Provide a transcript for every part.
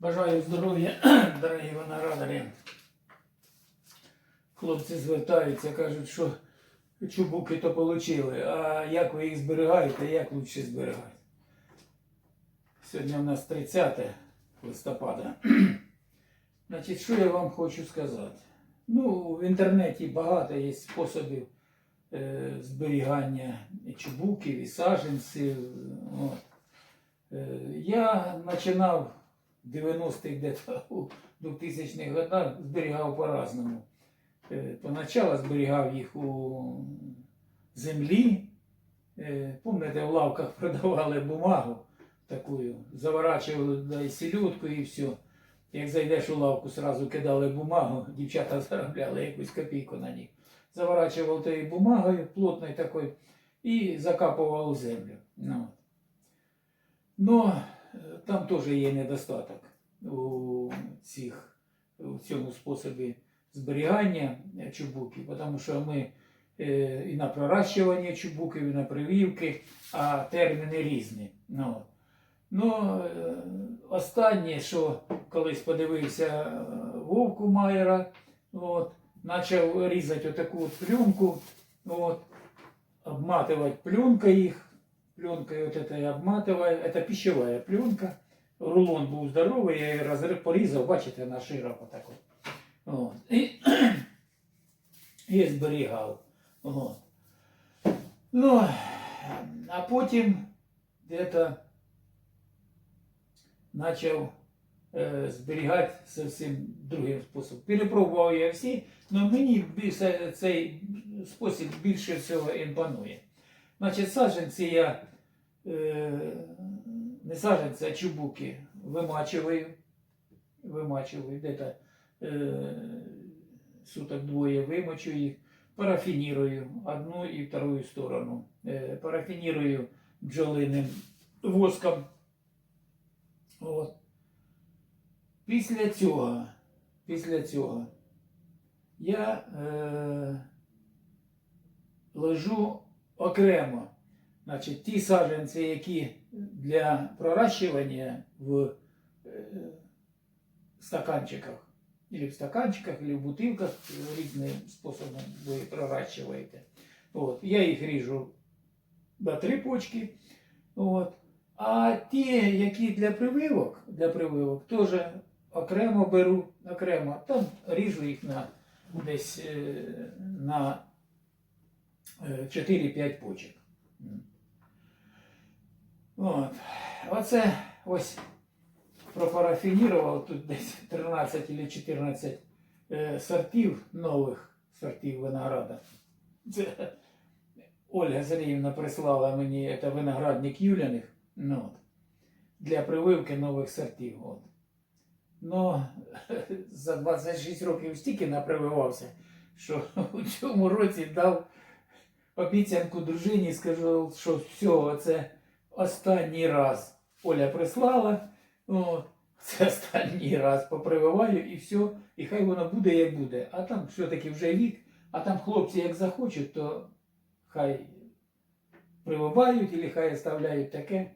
Бажаю здоров'я, дорогі виноградарі. Хлопці звертаються, кажуть, що чубуки то отримали, а як ви їх зберігаєте, як краще зберігати? Сьогодні у нас 30 листопада. Значить, що я вам хочу сказати? Ну, в інтернеті багато є способів е, зберігання чубуків, і саджанців. От. Е, Я починав 90-х где-то у 2000-х годах зберігав по-разному. Е, Поначалу зберігав їх у землі. Е, Пам'ятаєте, в лавках продавали бумагу таку, заворачували селедку і все. Як зайдеш у лавку, сразу кидали бумагу, дівчата заробляли якусь копійку на них. Заворачував тією бумагою плотною такою і закапував у землю. Ну. Но е, там теж є недостаток у, цих, у цьому способі зберігання чубуків, тому що ми е, і на проращування чубуків, і на прививки, а терміни різні. Ну. Ну, е, останнє, що колись подивився е, Вовку Майера, от, почав різати отаку от пленку, от, обматывать пленкой їх, пленкой вот этой обматывая, это пищевая пленка, рулон був здоровий, я її розрив, порізав, бачите, на широко так от. От. І, і зберігав. От. Ну, а потім где-то почав е, зберігати зовсім другим способом. Перепробував я всі, але мені більше цей спосіб більше всього імпонує. Значить, саджанці я е, не саджанці, а чубуки вимачую, вимачую, де-то е, суток двоє вимочу їх, парафінірую одну і вторую сторону. Е, парафінірую бджолиним воском. От. Після цього, після цього я е, ложу окремо значить, ті саджанці, які для проращування в е, стаканчиках, или в стаканчиках, или в бутилках, різним способом ви проращуєте. От. Я їх ріжу на три почки. От. А ті, які для прививок, для прививок, теж окремо беру, окремо, там ріжу їх на десь е, на е, 4-5 почок. От. Оце ось пропарафінірував тут десь 13 чи 14 е, сортів нових сортів винограда. Це Ольга Сергіївна прислала мені це виноградник Юляних ну, от, для прививки нових сортів. От. Ну, за 26 років стільки напрививався, що у цьому році дав обіцянку дружині, скажу, що все, це останній раз Оля прислала. От, це останній раз попрививаю і все, і хай воно буде, як буде. А там все-таки вже вік, а там хлопці як захочуть, то хай прививають, або хай оставляють таке.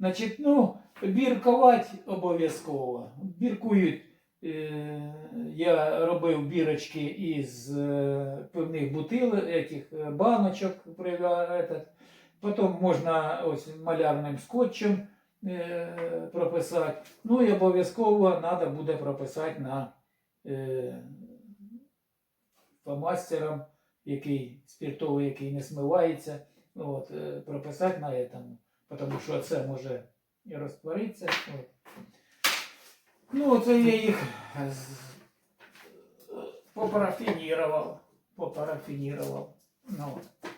Значить, ну, біркувати обов'язково. Біркують. Е, я робив бірочки із е, пивних бутилок, этих е, баночок. прива- Этот. Потім можна ось малярним скотчем е, прописати. Ну і обов'язково треба буде прописати на е, фломастером, який спиртовий, який не смивається. От, е, прописати на этом, тому що це може і розтворитися. От. Ну, це я їх попарафінірував. Попарафінірував. Ну, от.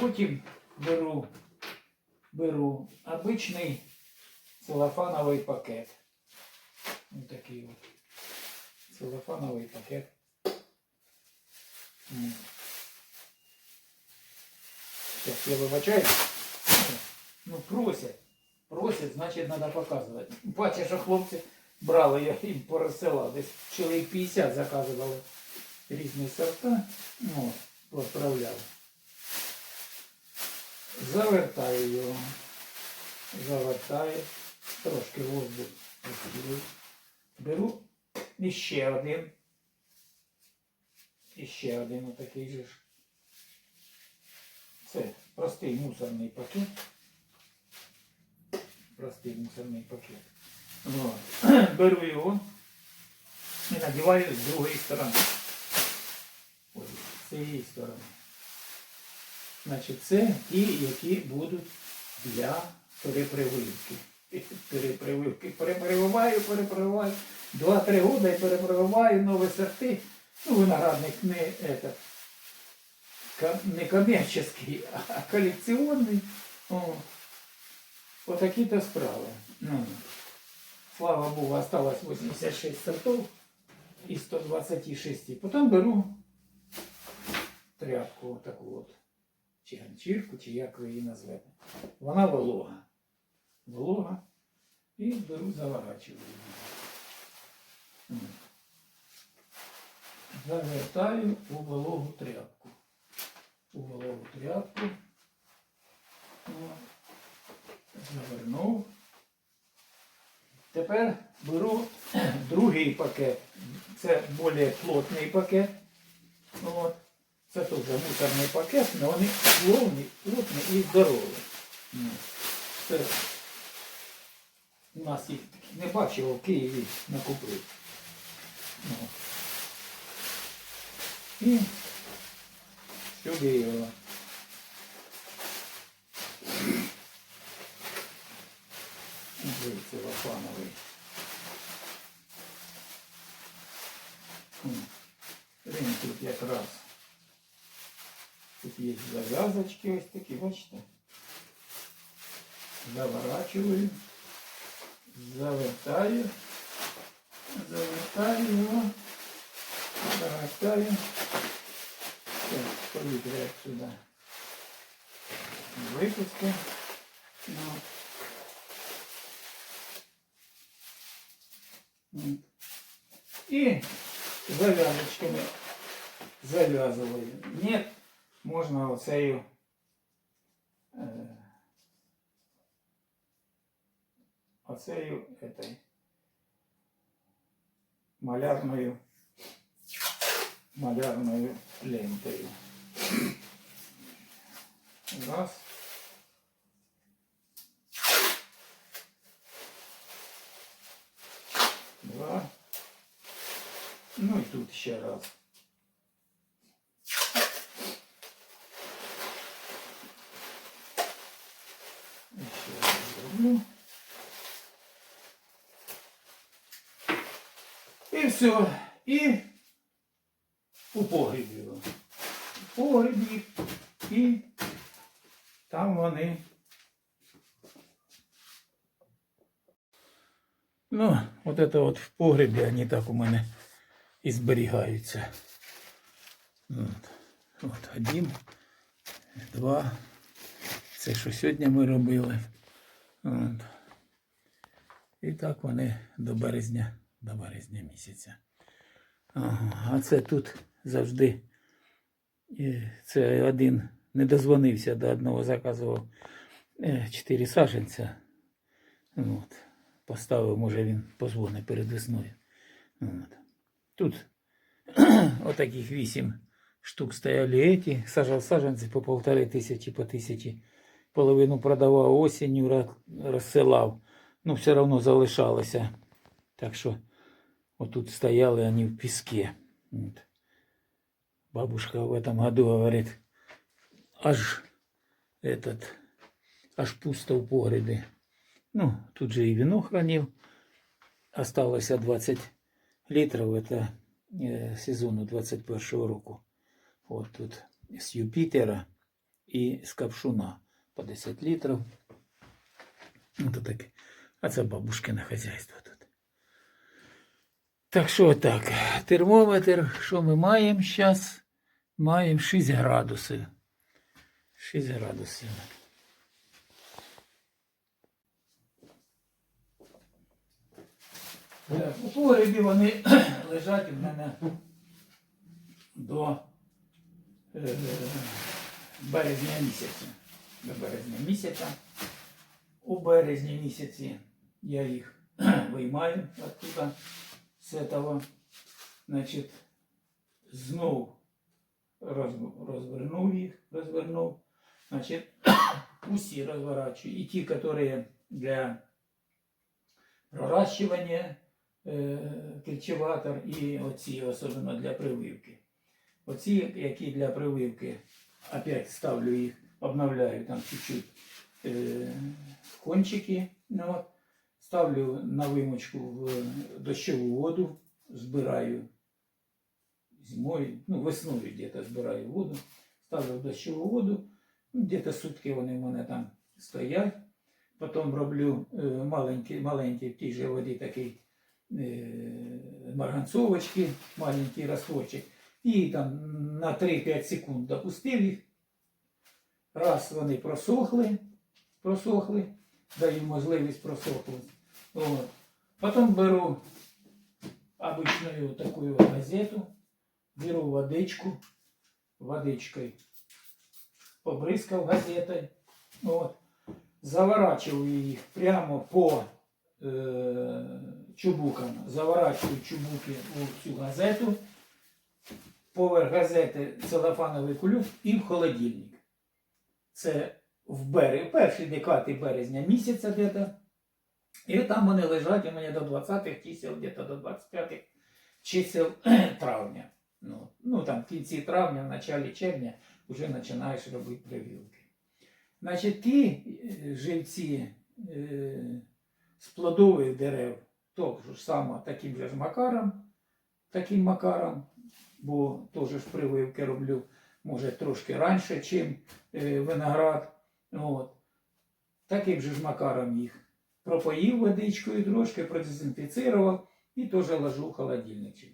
Потім беру, беру обичний целофановий пакет. Ось такий от. Целофановий пакет. Сейчас я вибачаюсь. Ну, просять. Просять, значить, треба показувати. Бачиш, що хлопці брали, я їм порозсилав. Десь чоловік 50 заказували різні сорта. Ну, от, відправляли. Завертаю його. Завертаю. Трошки воздух. розпілив. беру іще один. Іще один отакий же. Це простий мусорний пакет. Простий мусорний пакет. Вот. Беру його і надіваю з другої сторони. З цієї сторони. Значить, це ті, які будуть для перепрививки. Перепрививки. Перепрививаю, перепрививаю. Два-три роки і перепрививаю нові сорти. Ну, виноградник не, это, не коммерческий, а коллекционный. Вот такие-то справи. Ну, слава Богу, осталось 86 сортов из 126. Потом беру тряпку вот таку от, чи ганчірку, чи як ви її назвете. Вона волога. Волога. І беру, заворачую її. Завертаю у вологу тряпку. У вологу тряпку. Завернув. Тепер беру другий пакет. Це більш плотний пакет. Це теж мусорний пакет, але вони плотні, плотні і здорові. Це у нас їх не бачив, в Києві накупив. Ну. І сюди його. Дивіться, лопановий. М. Він тут якраз. Тут є зав'язочки ось такі, бачите? Заворачиваю, завертаю, завертаю його, завертаю. Так, повітря сюди. Випуску. Ну. М. І зав'язочками зав'язую. Нет, можна оцею оцею этой малярною малярною лентою. Раз. Два. Ну і тут ще раз. Зроблю. І все. І у погріб його. У погріб їх. І там вони. Ну, от это от в погребі вони так у мене і зберігаються. От, от один, два. Це що сьогодні ми робили. І так вони до березня, до березня місяця. А це тут завжди. е, Це один не дозвонився до одного, заказував е, чотири саженця. От. Поставив, може він позвонить перед весною. От. Тут отаких вісім штук стояли эти, сажав саженці по полтори тисячі, по тисячі. Половину продавав осінню, ра- розсилав. Ну, все одно залишалося. Так що отут стояли вони в піске. От. Бабушка в этом году говорит, аж этот, аж пусто в погребі. Ну, тут же и вино хранил. Осталось 20 литров. Это э, сезону 21 року. Вот тут с Юпитера и с Капшуна По 10 литров. Вот так. А це бабушкине хазяйство тут. Так що так, термометр, що ми маємо зараз? Маємо 6 градусів. 6 градусів. Е, У погребі вони лежать у мене до е, березня місяця. До березня місяця. У березні місяці я їх виймаю оттуда, з этого, значить, знов розвернув їх, розвернув. Значить, усі розворачую. І ті, які для проращування, е, культиватор, і оці, особливо для прививки. Оці, які для прививки, опять ставлю їх, обновляю там чуть-чуть е, кончики. Ну, от. Ставлю на вимочку в дощову воду, збираю зимою, ну, весною где-то збираю воду, ставлю в дощову воду, ну, где-то сутки вони в мене там стоять. Потім роблю е, маленький, маленький в тій же воді такий е, марганцовочки, маленький растворчик. І там на 3-5 секунд допустив їх. Раз вони просохли, просохли, даю можливість просохнути. От. Потім беру обычную такую газету, беру водичку, водичкой побрызгал газетой, вот, заворачиваю их прямо по э, чубукам, заворачиваю чубуки у цю газету, поверх газети целофановий кулюк і в холодильник. Це в берег, перший декати березня місяця где-то. І там вони лежать у мене до 20-х чисел, где-то до 25-х чисел травня. Ну, ну там в кінці травня, в началі червня вже починаєш робити прививки. Значить, ті е, живці е, з плодових дерев, то ж саме таким же ж макаром, таким макаром, бо теж прививки роблю, може, трошки раніше, чим е, виноград. От. Таким же ж макаром їх пропоїв водичкою трошки, продезінфіцировав і теж ложу в холодильничек.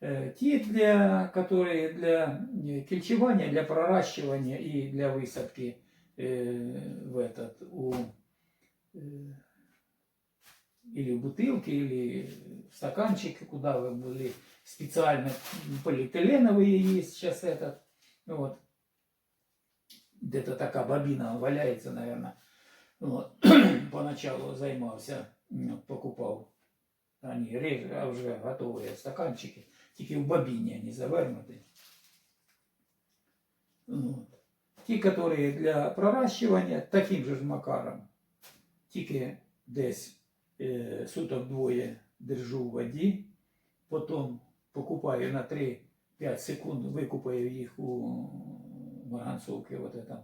Э, Ті, для, которые для э, кельчевания, для проращивания и для высадки э, в этот, у, э, или в бутылке, или в стаканчике, куда вы были специально полиэтиленовые есть сейчас этот, вот. Где-то такая бобина валяется, наверное. Вот. Поначалу займався, м, покупав. Они реже, а вже готові стаканчики, тільки в бобіні вони завернуті. Вот. Ті, які для проращування, таким же макаром, тільки десь е, суток двоє держу в воді, потім покупаю на 3-5 секунд, викупаю їх у марганцовці вот этом,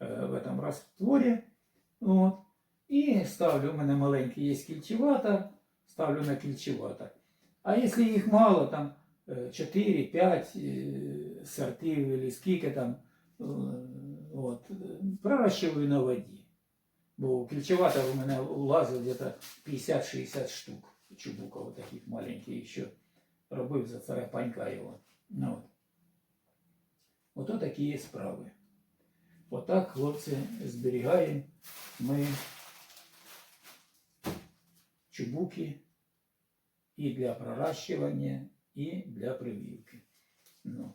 е, в этом растворі. От. І ставлю, у мене маленький є кільчеватор, ставлю на кільчеватор. А якщо їх мало, там 4-5 сортів, або скільки там, е, от, е, проращиваю на воді. Бо кільчеватор у мене влазить где-то 50-60 штук чубуков таких маленьких ще робив за царапанька його. Ну, от. Ото такі є справи. Отак, хлопці, зберігаємо ми чубуки і для проращування, і для прививки. Ну,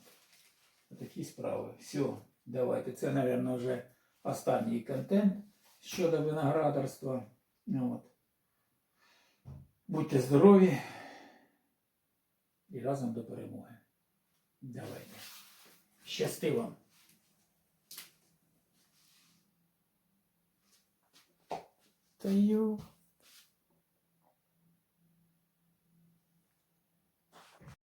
такі справи. Все, давайте. Це, мабуть, вже останній контент щодо виноградарства. Ну, от. Будьте здорові і разом до перемоги. Давайте. Щасти вам! Та ю.